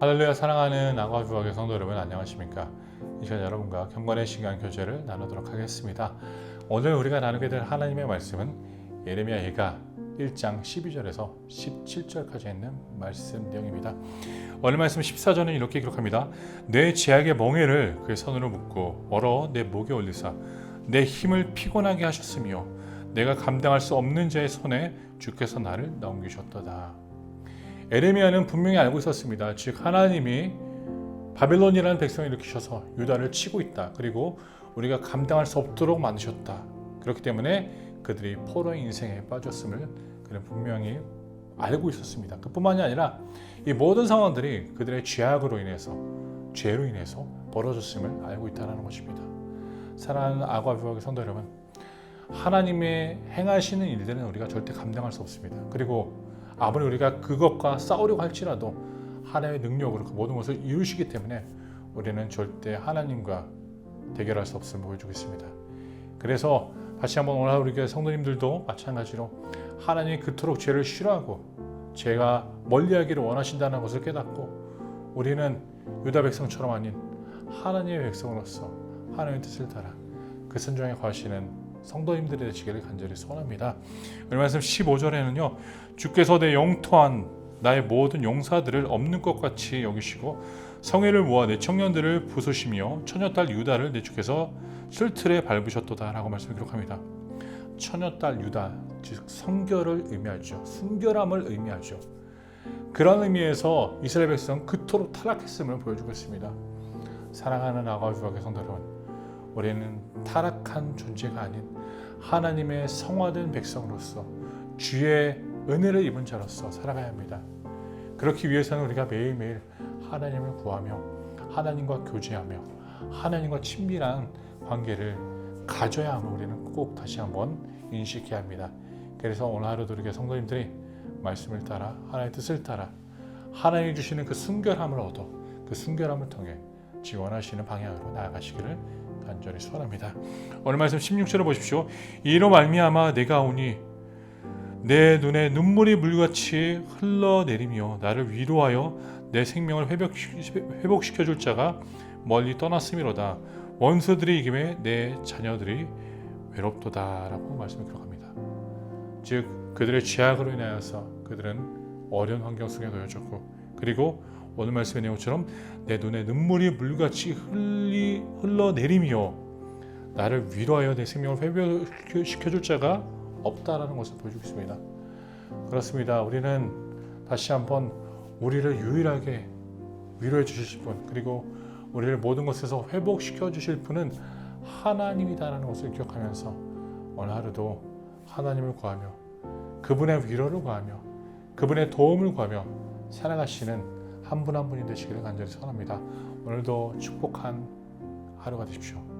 할렐루야 사랑하는 아과 주학의 성도 여러분 안녕하십니까? 이 시간 여러분과 경건의 시간 교제를 나누도록 하겠습니다. 오늘 우리가 나누게 될 하나님의 말씀은 예레미야 예가 1장 12절에서 17절까지 있는 말씀 내용입니다. 오늘 말씀 14절은 이렇게 기록합니다. 내 제약의 멍에를 그의 손으로 묶고 얼어 내 목에 올리사 내 힘을 피곤하게 하셨으며 내가 감당할 수 없는 자의 손에 주께서 나를 넘기셨도다. 에레미야는 분명히 알고 있었습니다. 즉 하나님이 바벨론이라는 백성을 일으키셔서 유다를 치고 있다. 그리고 우리가 감당할 수 없도록 만드셨다. 그렇기 때문에 그들이 포로의 인생에 빠졌음을 그는 분명히 알고 있었습니다. 그뿐만이 아니라 이 모든 상황들이 그들의 죄악으로 인해서 죄로 인해서 벌어졌음을 알고 있다는 것입니다. 사랑하는 아과비와의 성도 여러분, 하나님의 행하시는 일들은 우리가 절대 감당할 수 없습니다. 그리고 아무리 우리가 그것과 싸우려고 할지라도 하나님의 능력으로 그 모든 것을 이루시기 때문에 우리는 절대 하나님과 대결할 수 없음을 보여주고 있습니다. 그래서 다시 한번 오늘 우리 교회 성도님들도 마찬가지로 하나님이 그토록 죄를 싫어하고 죄가 멀리하기를 원하신다는 것을 깨닫고 우리는 유다 백성처럼 아닌 하나님의 백성으로서 하나님의 뜻을 따라 그 순종에 거하시는 성도님들이 되시기를 간절히 소원합니다. 오늘 말씀 15절에는요. 주께서 내 영토한 나의 모든 용사들을 없는 것 같이 여기시고 성회를 모아 내 청년들을 부수시며 처녀딸 유다를 내 주께서 슬틀에 밟으셨도다라고 말씀 기록합니다. 처녀딸 유다 즉 성결을 의미하죠. 순결함을 의미하죠. 그런 의미에서 이스라엘 백성 그토록 타락했음을 보여주고 있습니다. 사랑하는 아가주와 여러분, 우리는 타락한 존재가 아닌 하나님의 성화된 백성으로서 주의 은혜를 입은 자로서 살아가야 합니다. 그렇기 위해서는 우리가 매일매일 하나님을 구하며 하나님과 교제하며 하나님과 친밀한 관계를 가져야 함을 우리는 꼭 다시 한번 인식해야 합니다. 그래서 오늘 하루도 우리 성도님들이 말씀을 따라 하나님의 뜻을 따라 하나님이 주시는 그 순결함을 얻어 그 순결함을 통해 지원하시는 방향으로 나아가시기를 간절히 소원합니다. 오늘 말씀 16절을 보십시오. 이로 말미암아 내가 오니 내 눈에 눈물이 물같이 흘러내리며 나를 위로하여 내 생명을 회복시켜 줄 자가 멀리 떠났음이로다. 원수들이 이김에 내 자녀들이 외롭도다라고 말씀을 기록합니다. 즉 그들의 죄악으로 인하여서 그들은 어려운 환경 속에 놓여졌고 그리고 오늘 말씀의 내용처럼 내 눈에 눈물이 물같이 흘리, 흘러내리며 나를 위로하여 내 생명을 회복시켜 줄 자가 없다라는 것을 보여주고 있습니다. 그렇습니다. 우리는 다시 한번 우리를 유일하게 위로해 주실 분 그리고 우리를 모든 것에서 회복시켜 주실 분은 하나님이다라는 것을 기억하면서 오늘 하루도 하나님을 구하며 그분의 위로를 구하며 그분의 도움을 구하며 살아가시는 한 분 한 분이 되시기를 간절히 소원합니다. 오늘도 축복한 하루가 되십시오.